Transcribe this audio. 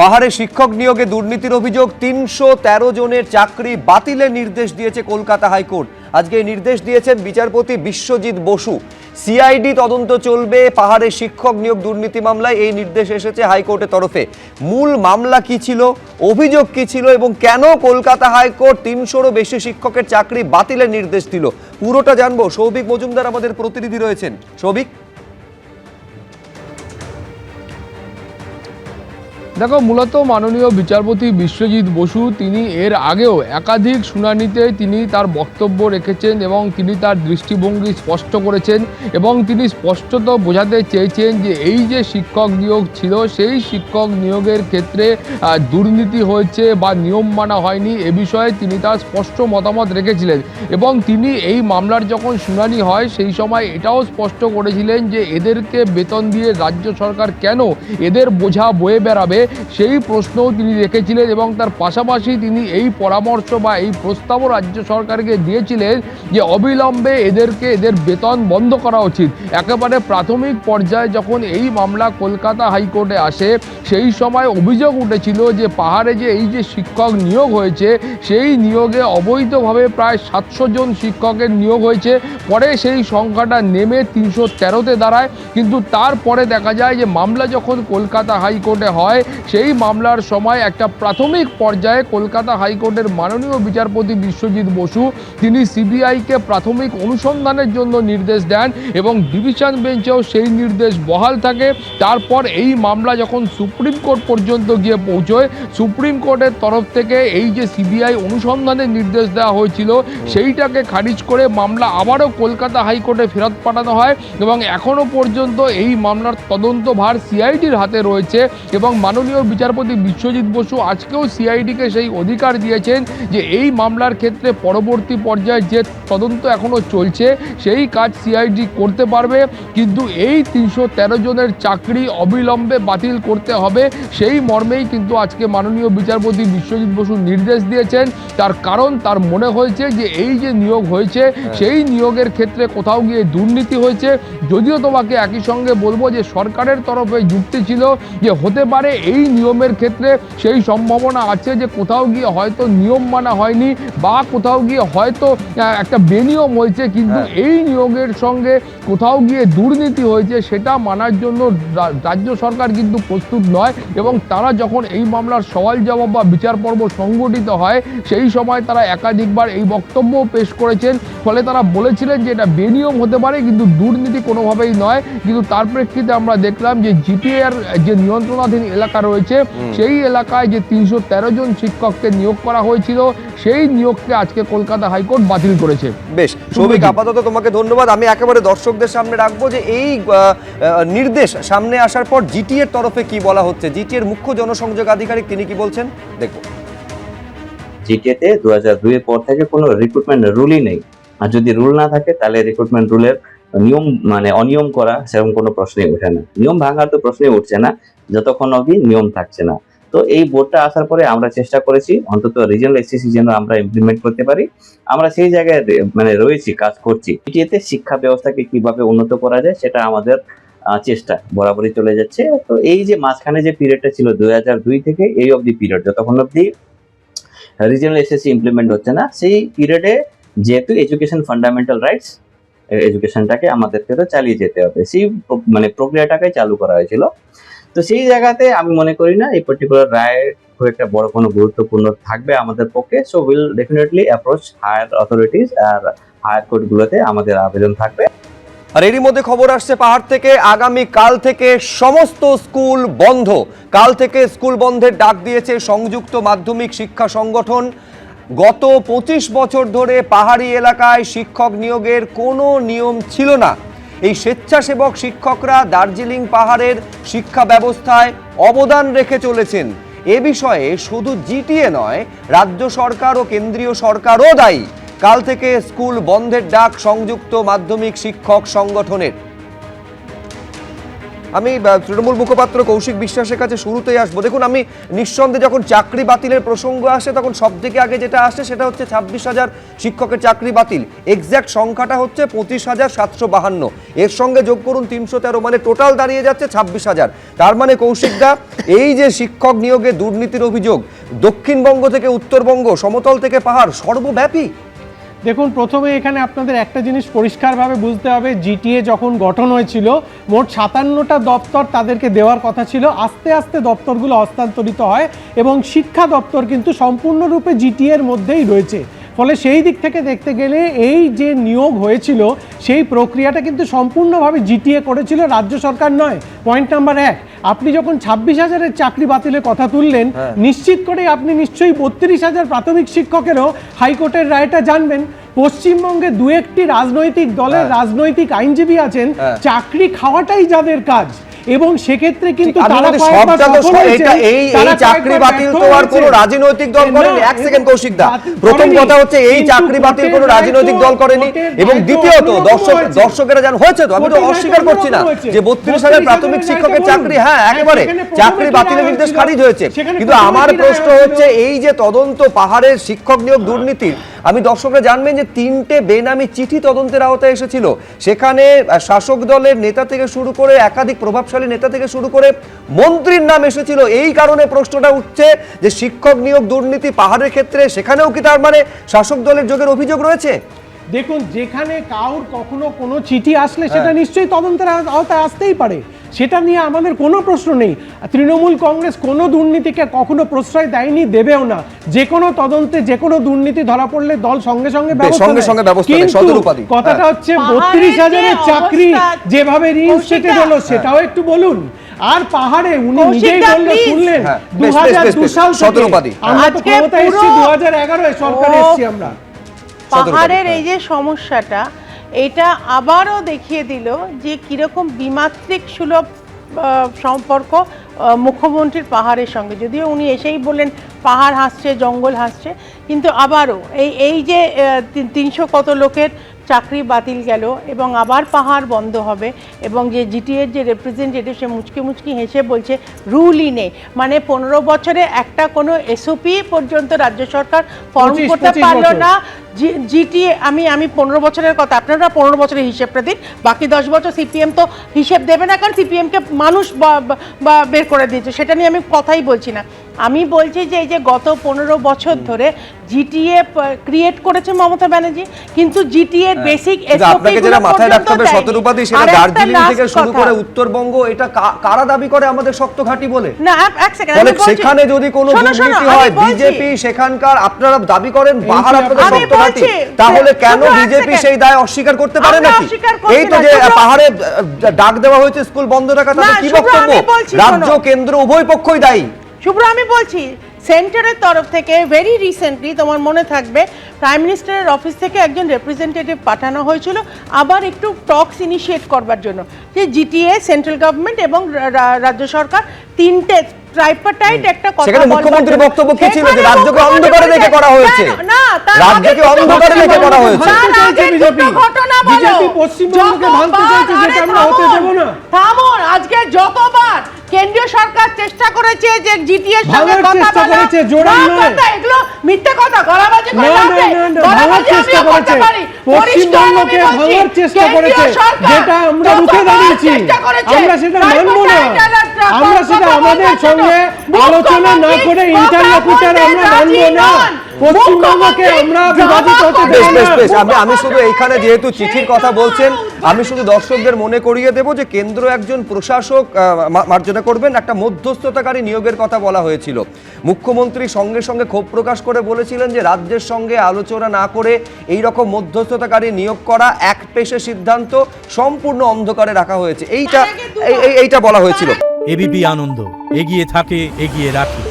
পাহাড়ে শিক্ষক নিয়োগে দুর্নীতির অভিযোগ, তিনশো তেরো জনের চাকরি বাতিলের নির্দেশ দিয়েছে কলকাতা হাইকোর্ট। আজকে এই নির্দেশ দিয়েছেন বিচারপতি বিশ্বজিৎ বসু। সিআইডি তদন্ত চলবে, পাহাড়ে শিক্ষক নিয়োগ দুর্নীতি মামলায় এই নির্দেশ এসেছে হাইকোর্টের তরফে। মূল মামলা কি ছিল, অভিযোগ কি ছিল এবং কেন কলকাতা হাইকোর্ট তিনশোরও বেশি শিক্ষকের চাকরি বাতিলের নির্দেশ দিল? পুরোটা জানব। সৌভিক মজুমদার আমাদের প্রতিনিধি রয়েছেন। সৌভিক? দেখো, মূলত মাননীয় বিচারপতি বিশ্বজিৎ বসু তিনি এর আগেও একাধিক শুনানিতে তিনি তার বক্তব্য রেখেছেন এবং তিনি তার দৃষ্টিভঙ্গি স্পষ্ট করেছেন এবং তিনি স্পষ্টত বোঝাতে চেয়েছেন যে এই যে শিক্ষক নিয়োগ ছিল, সেই শিক্ষক নিয়োগের ক্ষেত্রে দুর্নীতি হয়েছে বা নিয়ম মানা হয়নি এ বিষয়ে তিনি তার স্পষ্ট মতামত রেখেছিলেন এবং তিনি এই মামলার যখন শুনানি হয়, সেই সময় এটাও স্পষ্ট করেছিলেন যে এদেরকে বেতন দিয়ে রাজ্য সরকার কেন এদের বোঝা বয়ে বেড়াবে সেই প্রশ্নও তিনি রেখেছিলেন এবং তার পাশাপাশি তিনি এই পরামর্শ বা এই প্রস্তাবও রাজ্য সরকারকে দিয়েছিলেন যে অবিলম্বে এদেরকে এদের বেতন বন্ধ করা উচিত। একেবারে প্রাথমিক পর্যায়ে যখন এই মামলা কলকাতা হাইকোর্টে আসে, সেই সময় অভিযোগ উঠেছিল যে পাহাড়ে যে এই যে শিক্ষক নিয়োগ হয়েছে, সেই নিয়োগে অবৈধভাবে প্রায় সাতশো জন শিক্ষকের নিয়োগ হয়েছে। পরে সেই সংখ্যাটা নেমে তিনশো তেরোতে দাঁড়ায়। কিন্তু তারপরে দেখা যায় যে মামলা যখন কলকাতা হাইকোর্টে হয় সেই মামলার সময় একটা প্রাথমিক পর্যায়ে কলকাতা হাইকোর্টের মাননীয় বিচারপতি বিশ্বজিৎ বসু, তিনি সিবিআইকে প্রাথমিক অনুসন্ধানের জন্য নির্দেশ দেন এবং ডিভিশন বেঞ্চেও সেই নির্দেশ বহাল থাকে। তারপর এই মামলা যখন সুপ্রিম কোর্ট পর্যন্ত গিয়ে পৌঁছয়, সুপ্রিম কোর্টের তরফ থেকে এই যে সিবিআই অনুসন্ধানের নির্দেশ দেওয়া হয়েছিল, সেইটাকে খারিজ করে মামলা আবারও কলকাতা হাইকোর্টে ফেরত পাঠানো হয় এবং এখনও পর্যন্ত এই মামলার তদন্ত ভার সিআইডির হাতে রয়েছে এবং মাননীয় বিচারপতি বিশ্বজিৎ বসু আজকেও সিআইডিকে সেই অধিকার দিয়েছেন যে এই মামলার ক্ষেত্রে পরবর্তী পর্যায়ে যে তদন্ত এখনও চলছে সেই কাজ সিআইডি করতে পারবে। কিন্তু এই তিনশো তেরো জনের চাকরি অবিলম্বে বাতিল করতে হবে। সেই মর্মেই কিন্তু আজকে মাননীয় বিচারপতি বিশ্বজিৎ বসু নির্দেশ দিয়েছেন। তার কারণ তার মনে হয়েছে যে এই যে নিয়োগ হয়েছে সেই নিয়োগের ক্ষেত্রে কোথাও গিয়ে দুর্নীতি হয়েছে। যদিও তোমাকে একই সঙ্গে বলব যে সরকারের তরফে যুক্তি ছিল যে হতে পারে এই নিয়মের ক্ষেত্রে সেই সম্ভাবনা আছে যে কোথাও গিয়ে হয়তো নিয়ম মানা হয়নি বা কোথাও গিয়ে হয়তো একটা বেনিয়ম হয়েছে কিন্তু হ্যাঁ। এই নিয়োগের সঙ্গে কোথাও গিয়ে দুর্নীতি হয়েছে সেটা মানার জন্য রাজ্য সরকার কিন্তু প্রস্তুত নয় এবং তারা যখন এই মামলার সওয়াল জবাব বা বিচার পর্ব সংগঠিত হয় সেই সময় তারা একাধিকবার এই বক্তব্য পেশ করেছেন ফলে তারা বলেছিলেন যে এটা বেনিয়ম হতে পারে কিন্তু দুর্নীতি কোনোভাবেই নয় কিন্তু তার প্রেক্ষিতে আমরা দেখলাম যে জিপিএর যে নিয়ন্ত্রণাধীন এলাকা রয়েছে। সেই এলাকায় যে তিনশো তেরো জন শিক্ষককে নিয়োগ করা হয়েছিল সেই নিয়োগকে আজকে কলকাতা হাইকোর্ট বাতিল করেছে। বেশ সৌভিক আপাতত তোমাকে ধন্যবাদ। আমি একেবারে দর্শকদের সামনে রাখব যে এই নির্দেশ সামনে আসার পর জিটি এর তরফে কি বলা হচ্ছে? জিটি এর মুখ্য জনসংযোগ আধিকারিক তিনি কি বলছেন? দেখব। জিটিএতে দু হাজার দুইয়ের পর থেকে কোনো রিক্রুটমেন্ট রুলই নেই। আর যদি রুল না থাকে তাহলে রিক্রুটমেন্ট রুলের নিয়ম মানে অনিয়ম করা সেরকম কোনো প্রশ্নই ওঠে না। নিয়ম ভাঙার তো প্রশ্নই উঠছে না, যতক্ষণ অবধি নিয়ম থাকছে না। তো এই বোর্ডটা আসার পরে আমরা চেষ্টা করেছি, অন্তত রিজনাল এসএসসি যেন আমরা ইমপ্লিমেন্ট করতে পারি। আমরা সেই জায়গায় মানে রয়েছি, কাজ করছি। জিটিএতে শিক্ষা ব্যবস্থাকে কীভাবে উন্নত করা যায় সেটা আমাদের চেষ্টা, বরাবরই চলে যাচ্ছে। তো এই যে মাঝখানে যে পিরিয়ডটা ছিল দুই হাজার দুই থেকে, এই অবধি পিরিয়ড যতক্ষণ অবধি রিজনাল এসএসসি ইমপ্লিমেন্ট হচ্ছে না, সেই পিরিয়ডে যেহেতু এডুকেশন ফান্ডামেন্টাল রাইটস এডুকেশনটাকে আমাদেরকে তো চালিয়ে যেতে হবে। সেই মানে প্রক্রিয়াটাকে চালু করা হয়েছিল। তো সেই জায়গাতে আমি মনে করি না, এই পার্টিকুলার রায় খুব একটা বড় কোনো গুরুত্বপূর্ণ থাকবে আমাদের পক্ষে। So will definitely approach higher authorities R higher কোর্টগুলোতে আমাদের আবেদন থাকবে। আর এরই মধ্যে খবর আসছে, পাহাড় থেকে আগামী কাল থেকে সমস্ত স্কুল বন্ধ। কাল থেকে স্কুল বন্ধের ডাক দিয়েছে সংযুক্ত মাধ্যমিক শিক্ষা সংগঠন। গত পঁচিশ বছর ধরে পাহাড়ি এলাকায় শিক্ষক নিয়োগের কোনো নিয়ম ছিল না। এই স্বেচ্ছাসেবক শিক্ষকরা দার্জিলিং পাহাড়ের শিক্ষা ব্যবস্থায় অবদান রেখে চলেছেন। এ বিষয়ে শুধু জিটিএ নয়, রাজ্য সরকার ও কেন্দ্রীয় সরকারও দায়ী। কাল থেকে স্কুল বন্ধের ডাক সংযুক্ত মাধ্যমিক শিক্ষক সংগঠনের আমি তৃণমূল মুখপাত্র কৌশিক বিশ্বাসের কাছে শুরুতেই আসব। দেখুন, আমি নিঃসন্দেহে যখন চাকরি বাতিলের প্রসঙ্গ আসে, তখন সব থেকে আগে যেটা আসে সেটা হচ্ছে ছাব্বিশ হাজার শিক্ষকের চাকরি বাতিল। এক্স্যাক্ট সংখ্যাটা হচ্ছে পঁচিশ হাজার সাতশো বাহান্ন। এর সঙ্গে যোগ করুন তিনশো তেরো মানে টোটাল দাঁড়িয়ে যাচ্ছে ছাব্বিশ হাজার। তার মানে কৌশিকদা, এই যে শিক্ষক নিয়োগে দুর্নীতির অভিযোগ, দক্ষিণবঙ্গ থেকে উত্তরবঙ্গ, সমতল থেকে পাহাড়, সর্বব্যাপী দেখুন, প্রথমে এখানে আপনাদের একটা জিনিস পরিষ্কারভাবে বুঝতে হবে জিটিএ যখন গঠন হয়েছিল, মোট সাতান্নটা দপ্তর তাদেরকে দেওয়ার কথা ছিল। আস্তে আস্তে দপ্তরগুলো হস্তান্তরিত হয় এবং শিক্ষা দপ্তর কিন্তু সম্পূর্ণরূপে জিটিএর মধ্যেই রয়েছে। ফলে সেই দিক থেকে দেখতে গেলে এই যে নিয়োগ হয়েছিল সেই প্রক্রিয়াটা কিন্তু সম্পূর্ণভাবে জিটিএ করেছিল রাজ্য সরকার নয় পয়েন্ট নাম্বার এক আপনি যখন ছাব্বিশ হাজারের চাকরি বাতিলের কথা তুললেন নিশ্চিত করেই আপনি নিশ্চয়ই বত্রিশ হাজার প্রাথমিক শিক্ষকেরও হাইকোর্টের রায়টা জানবেন পশ্চিমবঙ্গে দু একটি রাজনৈতিক দলের হ্যাঁ। রাজনৈতিক আইনজীবী আছেন হ্যাঁ। চাকরি খাওয়াটাই যাদের কাজ এবং সেক্ষেত্রে কিন্তু এই চাকরি বাতিল তো আর কোনো রাজনৈতিক দল করেনি। এক সেকেন্ড কৌশিক দা। প্রথম কথা হচ্ছে এই চাকরি বাতিল কোনো রাজনৈতিক দল করেনি। এবং দ্বিতীয়ত দর্শক। দর্শকেরা জান হয়েছে তো আমি তো অস্বীকার করছি না যে বত্রিশ হাজার প্রাথমিক শিক্ষকের চাকরি হ্যাঁ একেবারে। চাকরি বাতিলের নির্দেশ খারিজ হয়েছে। কিন্তু আমার প্রশ্ন হচ্ছে এই যে তদন্ত পাহাড়ের শিক্ষক নিয়োগ দুর্নীতির আমি দর্শকরা জানবেন যে তিনটে বেনামি চিঠি তদন্তের আওতায় এসেছিল। সেখানে শাসক দলের নেতা থেকে শুরু করে একাধিক প্রভাবশালী নেতা থেকে শুরু করে মন্ত্রীর নাম এসেছিল। এই কারণে প্রশ্নটা উঠছে যে শিক্ষক নিয়োগ দুর্নীতি পাহাড়ের ক্ষেত্রে সেখানেও কি তার মানে শাসক দলের যোগের অভিযোগ রয়েছে? দেখুন যেখানে কাউর কখনো কোনো চিঠি আসলে সেটা হ্যাঁ। নিশ্চয়ই তদন্তের আওতায় আসতেই পারে। সেটা নিয়ে আমাদের কোনো প্রশ্ন নেই তৃণমূল কংগ্রেস কোনো দুর্নীতিকে কখনো প্রশ্রয় দেয়নি দেবেও না যে কোনো তদন্তে যে কোনো দুর্নীতি ধরা পড়লে দল সঙ্গে সঙ্গে সঙ্গে সঙ্গে। কথাটা হ্যাঁ। হচ্ছে বত্রিশ হাজারের চাকরি যেভাবে রিইনস্টেটেড। হলো সেটাও একটু বলুন আর পাহাড়ে উনি নিজেই কৌশিকদা, বলল please। শুনলেন হ্যাঁ, দু হাজার দু সাল সদরূপাদি। থেকে আমরা তো ক্ষমতায় এসেছি দু হাজার এগারোয় সরকারে এসেছি আমরা পাহাড়ের এই যে সমস্যাটা এটা আবারও দেখিয়ে দিল যে কীরকম বিমাত্রিক সুলভ সম্পর্ক মুখ্যমন্ত্রীর পাহাড়ের সঙ্গে। যদিও উনি এসেই বললেন পাহাড় হাসছে জঙ্গল হাসছে কিন্তু আবারও এই এই যে তিনশো কত লোকের চাকরি বাতিল গেল এবং আবার পাহাড় বন্ধ হবে এবং যে জিটিএর যে রিপ্রেজেন্টেটিভ সে মুচকি মুচকি হেসে বলছে রুলই নেই। মানে পনেরো বছরে একটা কোনো এসওপি পর্যন্ত রাজ্য সরকার ফর্ম করতে পারল না। জিটিএ আমি আমি পনেরো বছরের কথা, আপনারা পনেরো বছরের হিসেবটা দিন, বাকি দশ বছর সিপিএম তো হিসেব দেবে না, কারণ সিপিএমকে মানুষ বের করে দিয়েছে, সেটা নিয়ে আমি কথাই বলছি না। আমি বলছি যে এই যে গত পনেরো বছর ধরে জিটিএ ক্রিয়েট করেছে মমতা ব্যানার্জি কিন্তু জিটিএ বেসিক হ্যাঁ। আপনাকে যেটা মাথায় রাখতে হবে শতরূপাদি সেটা দার্জিলিং থেকে শুরু করে উত্তরবঙ্গ এটা কারা দাবি করে আমাদের শক্ত ঘাঁটি বলে? না এক- সেকেন্ড আমি বলছি- সেখানে যদি কোনো দুর্নীতি হয় বিজেপি সেখানকার আপনারা দাবি করেন পাহাড় আপনাদের শক্ত ঘাঁটি তাহলে কেন বিজেপি সেই দায় অস্বীকার করতে পারে নাকি? এই তো না, যে পাহাড়ে ডাক দেওয়া হয়েছে স্কুল বন্ধ রাখা তাদের কি বক্তব্য? রাজ্য কেন্দ্র উভয় পক্ষই দায়ী। শুভ্র আমি বলছি সেন্টারের তরফ থেকে ভেরি রিসেন্টলি তোমার মনে থাকবে প্রাইম মিনিস্টারের অফিস থেকে একজন রিপ্রেজেন্টেটিভ পাঠানো হয়েছিল আবার একটু টক্স ইনিশিয়েট করবার জন্য যে জিটিএ সেন্ট্রাল গভর্নমেন্ট এবং রাজ্য সরকার তিনটে ট্রাইপার্টাইট একটা কথা সেখানে বক্তব্য কি ছিল যে রাজ্যকে অন্ধকারে রেখে করা হয়েছে না তার রাজ্যকে অন্ধকারে রেখে করা হয়েছে। বিজেপি। ঘটনা বলো। বিজেপি পশ্চিমবঙ্গকে ভাঙতে চাইছে, যেটা আমরা হতে দেবো না। থামুন আজকে যতবার কেন্দ্রীয় সরকার চেষ্টা করেছে যে জিটিএর সঙ্গে কথা চেষ্টা বলা নয়। কথা, এগুলো মিথ্যে কথা গলাবাজি করে না, গলাবাজি চেষ্টা করতে করেছে। পারি। পশ্চিমবঙ্গকে ভাঙার চেষ্টা করেছে। যেটা আমরা রুখে দাঁড়িয়েছি। আমরা সেটা মানবো না। আমরা সেটা আমাদের সঙ্গে আলোচনা না করে interlocutor আমরা মানবো না। রাজি নন। পশ্চিমবঙ্গকে আমরা বিভাজিত হতে দেব বেশ বেশ আমি আমি শুধু এইখানে যেহেতু চিঠির কথা বলছেন আমি শুধু দর্শকদের মনে করিয়ে দেব যে কেন্দ্র একজন প্রশাসক মার্জনা করবেন একটা মধ্যস্থতাকারী নিয়োগের কথা বলা হয়েছিল। মুখ্যমন্ত্রী সঙ্গে সঙ্গে ক্ষোভ প্রকাশ করে বলেছিলেন যে রাজ্যের সঙ্গে আলোচনা না করে এই রকম মধ্যস্থতাকারী নিয়োগ করা এক পেশে সিদ্ধান্ত সম্পূর্ণ অন্ধকারে রাখা হয়েছে। এইটা এই- এই- এইটা বলা হয়েছিল। এবিপি আনন্দ এগিয়ে থাকে এগিয়ে রাখে।